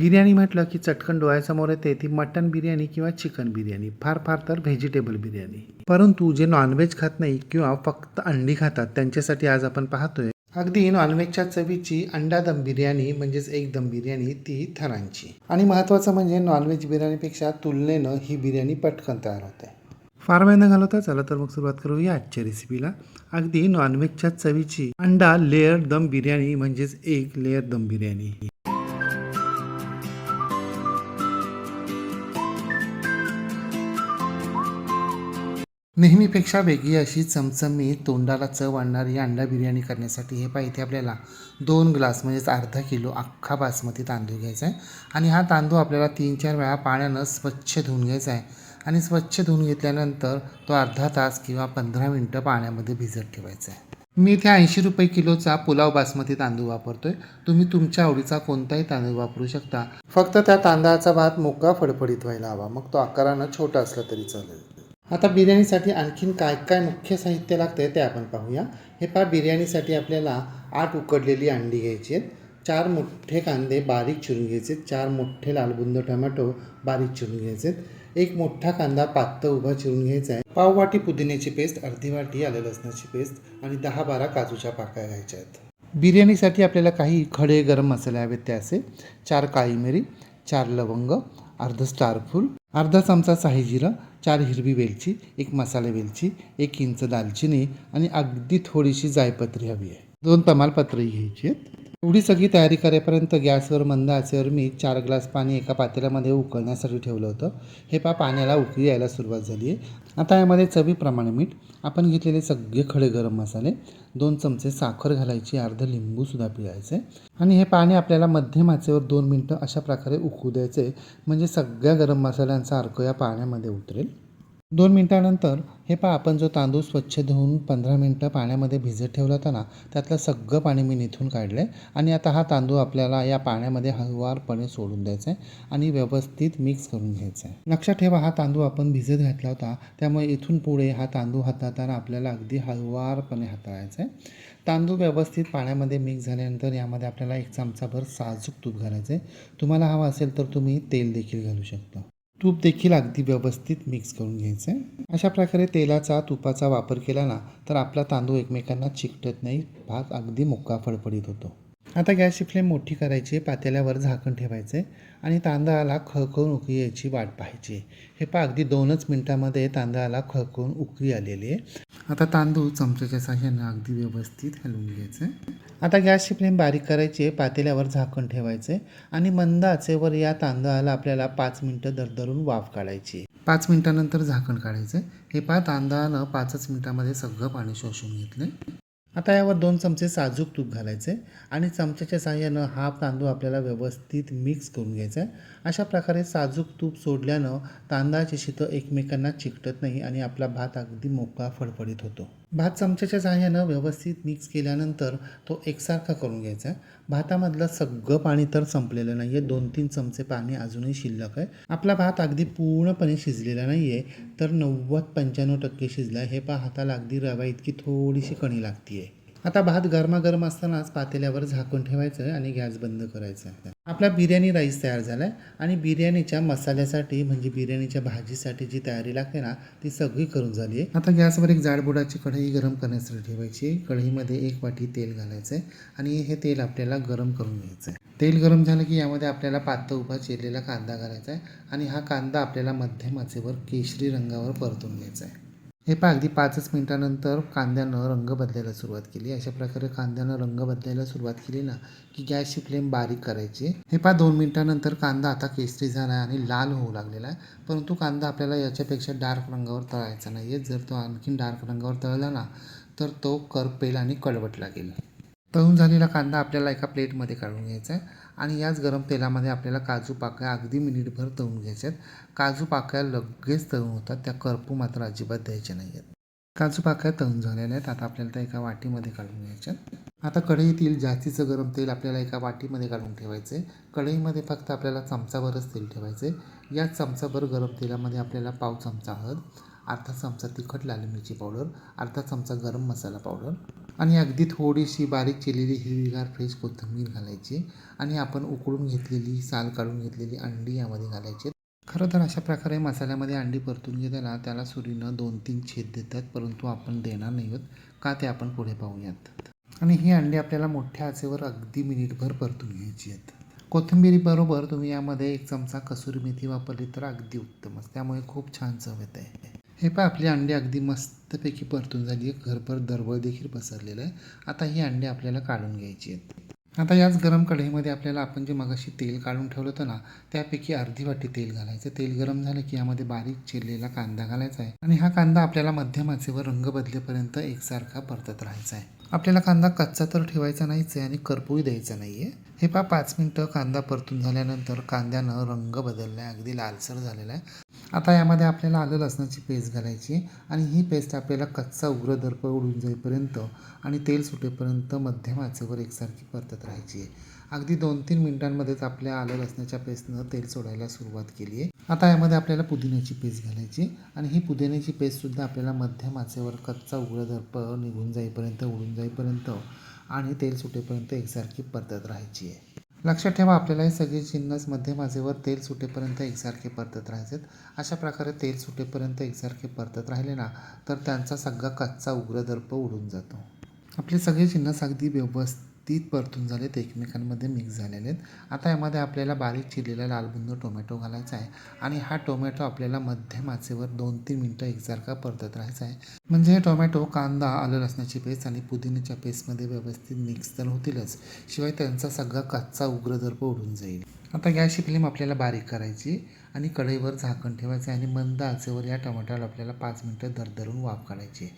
बिर्याणी म्हटलं की चटकन डोळ्यासमोर येते ती मटन बिर्याणी किंवा चिकन बिर्याणी. फार फार तर व्हेजिटेबल बिर्याणी. परंतु जे नॉनव्हेज खात नाही किंवा फक्त अंडी खातात त्यांच्यासाठी आज आपण पाहतोय अगदी नॉनव्हेजच्या चवीची अंडा दम बिर्याणी म्हणजेच एक दम बिर्याणी ती थरांची. आणि महत्त्वाचं म्हणजे नॉनव्हेज बिर्याणीपेक्षा तुलनेनं ही बिर्याणी पटकन तयार होते. फार वेळ न घालवता चला तर मग सुरुवात करूया आजच्या रेसिपीला अगदी नॉनव्हेजच्या चवीची अंडा लेअर दम बिर्याणी म्हणजेच एक लेअर दम बिर्याणी. नेहमीपेक्षा वेगळी अशी चमचमी तोंडाला चव आणणारी अंडा बिर्याणी करण्यासाठी हे पाहिजे इथे आपल्याला. दोन ग्लास म्हणजेच अर्धा किलो अख्खा बासमती तांदूळ घ्यायचा आहे. आणि हा तांदूळ आपल्याला तीन चार वेळा पाण्यानं स्वच्छ धुवून घ्यायचा आहे. आणि स्वच्छ धुवून घेतल्यानंतर तो अर्धा तास किंवा पंधरा मिनटं पाण्यामध्ये भिजत ठेवायचा आहे. मी इथे ऐंशी रुपये किलोचा पुलाव बासमती तांदूळ वापरतोय. तुम्ही तुमच्या आवडीचा कोणताही तांदूळ वापरू शकता. फक्त त्या तांदळाचा भात मोकळा फडफडीत व्हायला हवा. मग तो आकारानं छोटा असला तरी चालेल. आता बिर्याणीसाठी आणखीन काय काय मुख्य साहित्य लागतं ते आपण पाहूया. हे पहा बिर्याणीसाठी आपल्याला आठ उकडलेली अंडी घ्यायची आहेत. चार मोठे कांदे बारीक चिरून घ्यायचे चार मोठे लालबुंद टोमॅटो बारीक चिरून घ्यायचे एक मोठा कांदा पात्त उभा चिरून घ्यायचा आहे. पाव वाटी पुदिन्याची पेस्ट अर्धी वाटी आलं लसणाची पेस्ट आणि दहा बारा काजूच्या पाकळ्या घ्यायच्या आहेत. बिर्याणीसाठी आपल्याला काही खडे गरम मसाले हवेत ते असे. चार काळी मिरी चार लवंग अर्ध स्टारफूल अर्धा चमचा साही जिरं चार हिरवी वेलची एक मसाला वेलची एक इंच दालचिनी आणि अगदी थोडीशी जायपत्री हवी आहे. दोन तमालपत्रही घ्यायची आहेत. एवढी सगळी तयारी करेपर्यंत गॅसवर मंद आचेवर मी चार ग्लास पाणी एका पातेल्यामध्ये उकळण्यासाठी ठेवलं होतं. हे पा पाण्याला उकळी यायला सुरुवात झाली आहे. आता यामध्ये चवीप्रमाणे मीठ आपण घेतलेले सगळे खडे गरम मसाले दोन चमचे साखर घालायची अर्ध लिंबूसुद्धा पिळायचे. आणि हे पाणी आपल्याला मध्यम आचेवर दोन मिनटं अशा प्रकारे उकळू द्यायचे म्हणजे सगळ्या गरम मसाल्यांचा अर्क या पाण्यामध्ये उतरेल. दोन मिनटानंतर हे पहा आपण जो तांदूळ स्वच्छ धुवून पंधरा मिनटं पाण्यामध्ये भिजत ठेवला होता ना त्यातलं सगळं पाणी मी निथून काढलं आहे आणि आता हा तांदूळ आपल्याला या पाण्यामध्ये हळुवारपणे सोडून द्यायचा आहे आणि व्यवस्थित मिक्स करून घ्यायचा आहे लक्षात ठेवा हा तांदूळ आपण भिजत घातला होता त्यामुळे इथून पुढे हा तांदूळ हाताळताना आपल्याला अगदी हळूवारपणे हाताळायचा आहे तांदूळ व्यवस्थित पाण्यामध्ये मिक्स झाल्यानंतर यामध्ये आपल्याला एक चमचाभर साजूक तूप घालायचं आहे तुम्हाला हवं असेल तर तुम्ही तेल देखील घालू शकता. तूप देखील अगदी व्यवस्थित मिक्स करून घ्यायचं आहे अशा प्रकारे तेलाचा तुपाचा वापर केला ना तर आपला तांदूळ एकमेकांना चिकटत नाही भात अगदी मुक्का फडफडीत होतो. आता गॅसची फ्लेम मोठी करायची पातेल्यावर झाकण ठेवायचे आणि तांदळाला खळखळून उकळी यायची वाट पाहायची. हे पहा अगदी दोनच मिनटामध्ये तांदळाला खळखळून उकळी आलेली आहे. आता तांदूळ चमच्याच्या साह्यानं अगदी व्यवस्थित हलवून घ्यायचं. आता गॅसची फ्लेम बारीक करायची आहे पातेल्यावर झाकण ठेवायचे आणि मंद आचेवर या तांदळाला आपल्याला पाच मिनटं दरदरून वाफ काढायची. पाच मिनटानंतर झाकण काढायचं. हे पहा तांदळानं पाचच मिनटामध्ये सगळं पाणी शोषून घेतलं आता यावर दोन चमचे साजूक तूप घालायचे आणि चमच्याच्या साह्यानं हा तांदूळ आपल्याला व्यवस्थित मिक्स करून घ्यायचा आहे अशा प्रकारे साजूक तूप सोडल्यानं तांदळाची शितं एकमेकांना चिकटत नाही आणि आपला भात अगदी मोकळा फडफडीत होतो. भात चमच्याच्या साहाय्यानं व्यवस्थित मिक्स केल्यानंतर तो एकसारखा करून घ्यायचा आहे. भातामधलं सगळं पाणी तर संपलेलं नाही आहे दोन तीन चमचे पाणी अजूनही शिल्लक आहे. आपला भात अगदी पूर्णपणे शिजलेला नाही आहे तर नव्वद पंच्याण्णव टक्के शिजला. आहे हे पहा हाताला अगदी रवा इतकी थोडीशी कणी लागते आहे आता भात गरमागरम असतानाच पातेल्यावर झाकून ठेवायचं आहे आणि गॅस बंद करायचा. आहे आपला बिर्याणी राईस तयार झाला आहे आणि बिर्याणीच्या मसाल्यासाठी म्हणजे बिर्याणीच्या भाजीसाठी जी तयारी लागते ना ती सगळी करून झाली आहे. आता गॅसवर एक जाडबुडाची कढई गरम करण्यासाठी ठेवायची कढईमध्ये एक वाटी तेल घालायचं आहे आणि हे तेल आपल्याला गरम करून घ्यायचं आहे तेल गरम झालं की यामध्ये आपल्याला पातळ उभा चिरलेला कांदा घालायचा आहे आणि हा कांदा आपल्याला मध्यम आचेवर केशरी रंगावर परतून घ्यायचा आहे हे पहा अगदी पाचच मिनटानंतर कांद्यानं रंग बदलायला सुरुवात केली. अशा प्रकारे कांद्यानं रंग बदलायला सुरुवात केली ना की गॅसची फ्लेम बारीक करायची. हे पहा दोन मिनटानंतर कांदा आता केसरी झाला आहे आणि लाल होऊ लागलेला आहे. परंतु कांदा आपल्याला याच्यापेक्षा डार्क रंगावर तळायचा नाही आहे जर तो आणखीन डार्क रंगावर तळला ना तर तो करपेल आणि कडवट लागेल. तळून झालेला कांदा आपल्याला एका प्लेटमध्ये काढून घ्यायचा आहे. आणि याच गरम तेलामध्ये आपल्याला काजू पाकळ्या अगदी मिनिटभर तळून घ्यायच्या आहेत काजू पाकळ्या लगेच तळून होतात. त्या करपू मात्र अजिबात द्यायच्या नाही आहेत काजू पाकळ्या तळून झालेल्या आहेत. आता आपल्याला त्या एका वाटीमध्ये काढून घ्यायच्या आता कढईतील जास्तीचं गरम तेल आपल्याला एका वाटीमध्ये काढून ठेवायचं आहे कढईमध्ये फक्त आपल्याला चमचाभरच तेल ठेवायचं आहे याच चमचाभर गरम तेलामध्ये आपल्याला पाव चमचा हळद अर्धा चमचा तिखट लाल मिरची पावडर अर्धा चमचा गरम मसाला पावडर आणि अगदी थोडीशी बारीक चिरलेली हिरवीगार फ्रेश कोथिंबीर घालायची आणि आपण उकळून घेतलेली साल काढून घेतलेली अंडी यामध्ये घालायची. खरं तर अशा प्रकारे मसाल्यामध्ये अंडी परतून घेताना त्याला सुरीनं दोन तीन छेद देतात परंतु आपण देणार नाही आहोत का ते आपण पुढे पाहूयात. आणि ही अंडी आपल्याला मोठ्या आचेवर अगदी मिनिटभर परतून घ्यायची आहेत. कोथिंबीरीबरोबर तुम्ही यामध्ये एक चमचा कसुरी मेथी वापरली तर अगदी उत्तमच त्यामुळे खूप छान चव येते. हे पहा आपली अंडी अगदी मस्तपैकी परतून झाली आहे. घरभर दरवळ देखील पसरलेलं आहे. आता ही अंडी आपल्याला काढून घ्यायची आहेत. आता याच गरम कढईमध्ये आपल्याला आपण जे मगाशी तेल काढून ठेवलं होतं ना त्यापैकी अर्धी वाटी तेल घालायचं. तेल गरम झालं की यामध्ये बारीक चिरलेला कांदा घालायचा आहे. आणि हा कांदा आपल्याला मध्यम आचेवर रंग बदलेपर्यंत एकसारखा परतत राहायचा आहे. आपल्याला कांदा कच्चा तर ठेवायचा नाहीच आहे आणि करपूही द्यायचा नाही आहे हे पहा पाच मिनटं कांदा परतून झाल्यानंतर कांद्यानं रंग बदलला आहे अगदी लालसर झालेला आहे. आता यामध्ये आपल्याला आलं लसणाची पेस्ट घालायची आणि ही पेस्ट आपल्याला कच्चा उग्र दर्प उडून जाईपर्यंत आणि तेल सुटेपर्यंत मध्यम आचेवर एकसारखी परतत राहायची आहे. अगदी दोन तीन मिनिटांमध्येच आपल्या आलं लसणाच्या पेस्टनं तेल सोडायला सुरुवात केली आहे. आता यामध्ये आपल्याला पुदिन्याची पेस्ट घालायची आणि ही पुदिन्याची पेस्टसुद्धा आपल्याला मध्यम आचेवर कच्चा उघडं दर्प निघून जाईपर्यंत उडून जाईपर्यंत आणि तेल सुटेपर्यंत एकसारखी परतत राहायची आहे. लक्षात ठेवा आपल्याला हे सगळे चिन्हस मध्यम आचेवर तेल सुटेपर्यंत एकसारखे परतत राहायचे अशा प्रकारे तेल सुटेपर्यंत एकसारखे परतत राहिले ना तर त्यांचा सगळा कच्चा उग्र दर्प उडून जातो. आपले सगळे चिन्हस अगदी व्यवस्थित परतून झाले आहेत एकमेकांमध्ये मिक्स झालेले आहेत. आता यामध्ये आपल्याला बारीक चिरलेला लालबुंद टोमॅटो घालायचा आहे आणि हा टोमॅटो आपल्याला मध्यम आचेवर दोन तीन मिनटं एकसारखा परतत राहायचा आहे. म्हणजे हे टोमॅटो कांदा आलं लसणाची पेस्ट आणि पुदिन्याच्या पेस्टमध्ये व्यवस्थित मिक्स तर होतीलच. शिवाय त्यांचा सगळा कच्चा उग्र दर्प उडून जाईल. आता गॅसची फ्लेम आपल्याला बारीक करायची आणि कढईवर झाकण ठेवायचं आणि मंद आचेवर या टमाट्याला आपल्याला पाच मिनटं दरदरून वाफ काढायची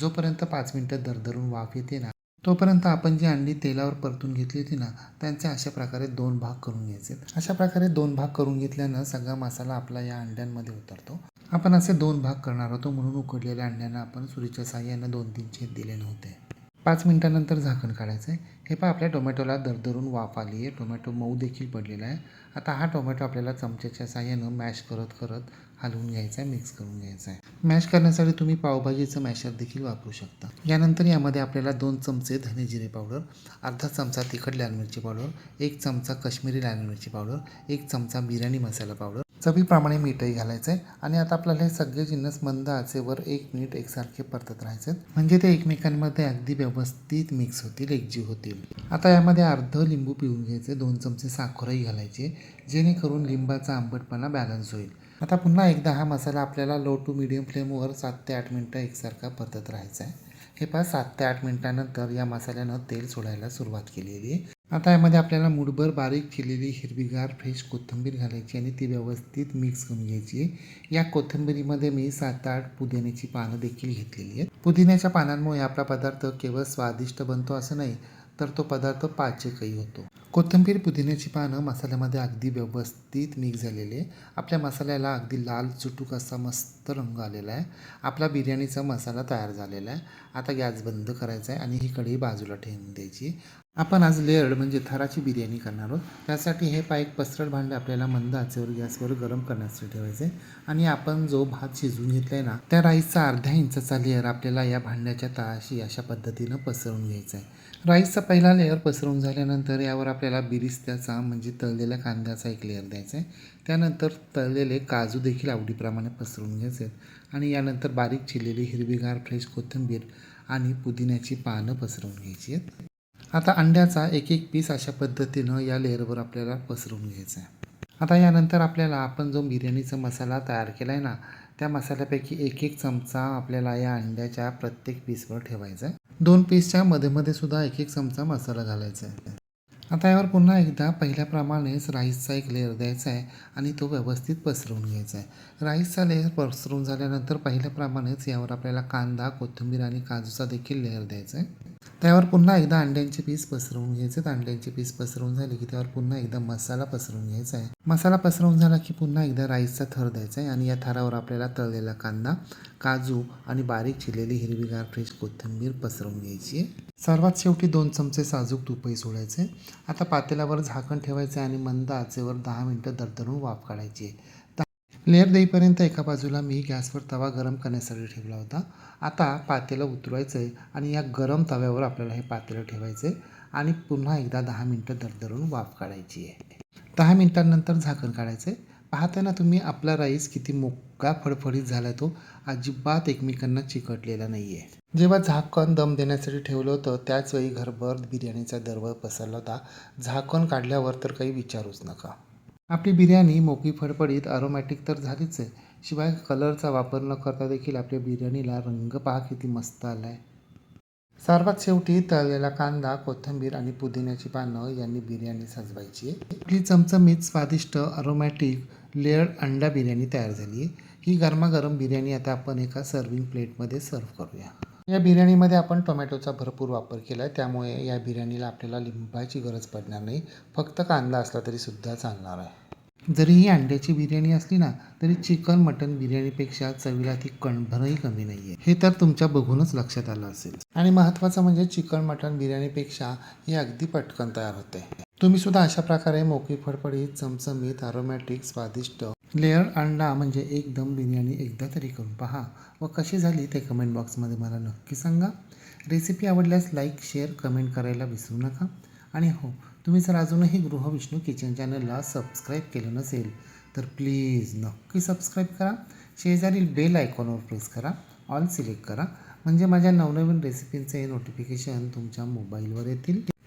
जोपर्यंत पाच मिनटं दरदरून वाफ येते ना तोपर्यंत आपण जी अंडी तेलावर परतून घेतली होती ना त्यांचे अशा प्रकारे दोन भाग करून घ्यायचे. अशा प्रकारे दोन भाग करून घेतल्यानं सगळा मसाला आपला या अंड्यांमध्ये उतरतो. आपण असे दोन भाग करणार होतो म्हणून उकडलेल्या अंड्यांना आपण सुरीच्या साह्यानं दोन तीन छेद दिले नव्हते. पाच मिनटानंतर झाकण काढायचं आहे हे पहा आपल्या टोमॅटोला दरदरून वाफ आली आहे. टोमॅटो मऊ देखील पडलेला आहे. आता हा टोमॅटो आपल्याला चमच्याच्या साह्यानं मॅश करत करत हलवून घ्यायचा आहे मिक्स करून घ्यायचा आहे मॅश करण्यासाठी तुम्ही पावभाजीचं मॅशर देखील वापरू शकता. यानंतर यामध्ये आपल्याला दोन चमचे धने जिरे पावडर अर्धा चमचा तिखट लाल मिरची पावडर एक चमचा काश्मीरी लाल मिरची पावडर एक चमचा बिर्याणी मसाला पावडर चवीप्रमाणे मीठही घालायचं आहे आणि आता आपल्याला हे सगळे जिन्नस मंद आचेवर एक मिनिट एकसारखे परतत राहायचे म्हणजे ते एकमेकांमध्ये अगदी व्यवस्थित मिक्स होतील एकजीव होतील. आता यामध्ये अर्ध लिंबू पिळून घ्यायचे दोन चमचे साखरही घालायचे जेणेकरून लिंबाचा आंबटपणा बॅलन्स होईल. आता पुन्हा एकदा हा मसाला आपल्याला लो टू मिडियम फ्लेमवर सात ते आठ मिनटं एकसारखा परतत राहायचा आहे हे पहा सात ते आठ मिनटानंतर या मसाल्यानं तेल सोडायला सुरुवात केलेली आहे. आता यामध्ये आपल्याला मुठभर बारीक चिरलेली हिरवीगार फ्रेश कोथिंबीर घालायची आणि ती व्यवस्थित मिक्स करून घ्यायची. या कोथिंबीरीमध्ये मी सात आठ पुदिन्याची पानं देखील घेतलेली आहेत. पुदिन्याच्या पानांमुळे आपला पदार्थ केवळ स्वादिष्ट बनतो असं नाही तर तो पदार्थ पाचकही होतो. कोथिंबीर पुदिन्याची पानं मसाल्यामध्ये अगदी व्यवस्थित मिक्स झालेली आहे. आपल्या मसाल्याला अगदी लाल चुटूक असा मस्त रंग आलेला आहे. आपला बिर्याणीचा मसाला तयार झालेला आहे. आता गॅस बंद करायचा आहे आणि ही कढई बाजूला ठेवून द्यायची आपण आज लेअर्ड म्हणजे थराची बिर्याणी करणार आहोत. त्यासाठी हे पाय एक पसरट भांडे आपल्याला मंद आचेवर गॅसवर गरम करण्यासाठी ठेवायचे आणि आपण जो भात शिजवून घेतला आहे ना त्या राईसचा अर्ध्या इंचाचा लेअर आपल्याला या भांड्याच्या तळाशी अशा पद्धतीनं पसरवून घ्यायचा आहे. राईसचा पहिला लेअर पसरवून झाल्यानंतर यावर आपल्याला बिरिस्त्याचा म्हणजे तळलेल्या कांद्याचा एक लेअर द्यायचा आहे. त्यानंतर तळलेले काजू देखील आवडीप्रमाणे पसरवून घ्यायचे आहेत. आणि यानंतर बारीक चिरलेली हिरवीगार फ्रेश कोथिंबीर आणि पुदिन्याची पानं पसरवून घ्यायची आहेत. आता अंड्याचा एक एक पीस अशा पद्धतीनं या लेअरवर आपल्याला पसरवून घ्यायचा आहे. आता यानंतर आपल्याला आपण जो बिर्याणीचा मसाला तयार केला आहे ना त्या मसाल्यापैकी एक एक चमचा आपल्याला या अंड्याच्या प्रत्येक पीसवर ठेवायचा आहे. दोन पीसच्या मध्ये मध्ये सुद्धा एक एक चमचा मसाला घालायचा आहे. आता यावर पुन्हा एकदा पहिल्याप्रमाणेच राईसचा एक लेअर द्यायचा आहे आणि तो व्यवस्थित पसरवून घ्यायचा आहे. राईसचा लेअर पसरवून झाल्यानंतर पहिल्याप्रमाणेच यावर आपल्याला कांदा कोथिंबीर आणि काजूचा देखील लेअर द्यायचा आहे. त्यावर पुन्हा एकदा अंड्यांचे पीस पसरवून घ्यायचे अंड्यांचे पीस पसरवून झाले की त्यावर पुन्हा एकदा मसाला पसरवून घ्यायचा आहे. मसाला पसरवून झाला की पुन्हा एकदा राईसचा थर द्यायचा आहे आणि या थरावर आपल्याला तळलेला कांदा काजू आणि बारीक चिरलेली हिरवीगार फ्रेश कोथिंबीर पसरवून घ्यायची. आहे सर्वात शेवटी दोन चमचे साजूक तुपही सोडायचे. आता पातेल्यावर झाकण ठेवायचे आणि मंद आचेवर दहा मिनटं दरदरून वाफ काढायची. आहे लेअर देईपर्यंत एका बाजूला मी गॅसवर तवा गरम करण्यासाठी ठेवला होता. आता पातेलं उतरवायचं आहे आणि या गरम तव्यावर आपल्याला हे पातेलं ठेवायचं आहे आणि पुन्हा एकदा दहा मिनटं दरदरून वाफ काढायची आहे. दहा मिनटांनंतर झाकण काढायचं आहे पाहता ना तुम्ही आपला राईस किती मोका फडफडीत झाला तो अजिबात एकमेकांना चिकटलेला नाही आहे जेव्हा झाकण दम देण्यासाठी ठेवलं होतं त्याचवेळी घरभर बिर्याणीचा दरवळ पसरला होता. झाकण काढल्यावर तर काही विचारूच नका. आपली बिर्याणी मोकळी फडफडीत अरोमॅटिक तर झालीच आहे. शिवाय कलरचा वापर न करता देखील आपल्या बिर्याणीला रंग पहा किती मस्त आला आहे सर्वात शेवटी तळलेला कांदा कोथिंबीर आणि पुदिन्याची पानं यांनी बिर्याणी सजवायची आहे. आपली चमचमीत स्वादिष्ट अरोमॅटिक लेअर्ड अंडा बिर्याणी तयार झाली आहे ही गरमागरम बिर्याणी आता आपण एका सर्विंग प्लेटमध्ये सर्व करूया. या बिर्याणीमध्ये आपण टोमॅटोचा भरपूर वापर केला आहे त्यामुळे या बिर्याणीला आपल्याला लिंबाची गरज पडणार नाही. फक्त कांदा असला तरी सुद्धा चालणार आहे. जरी ही अंड्याची बिर्याणी असली ना तरी चिकन मटन बिर्याणीपेक्षा चवीला ती कणभरही कमी नाही आहे हे तर तुमच्या बघूनच लक्षात आलं असेल. आणि महत्त्वाचं म्हणजे चिकन मटन बिर्याणीपेक्षा ही अगदी पटकन तयार होते. तुम्ही सुद्धा अशा प्रकारे मोकळी फडफडीत चमचमीत अरोमॅटिक स्वादिष्ट लेअर अंडा म्हणजे एकदम बिर्याणी एकदा तरी करून पहा. व कशी झाली ते कमेंट बॉक्समध्ये मला नक्की सांगा. रेसिपी आवडल्यास लाईक शेअर कमेंट करायला विसरू नका. आणि हो तुम्ही जर अजूनही गृहविष्णू किचन चॅनलला सबस्क्राईब केलं नसेल तर प्लीज नक्की सबस्क्राईब करा. शेजारील बेल आयकॉनवर प्रेस करा. ऑल सिलेक्ट करा. म्हणजे माझ्या नवनवीन रेसिपींचे नोटिफिकेशन तुमच्या मोबाईलवर येतील.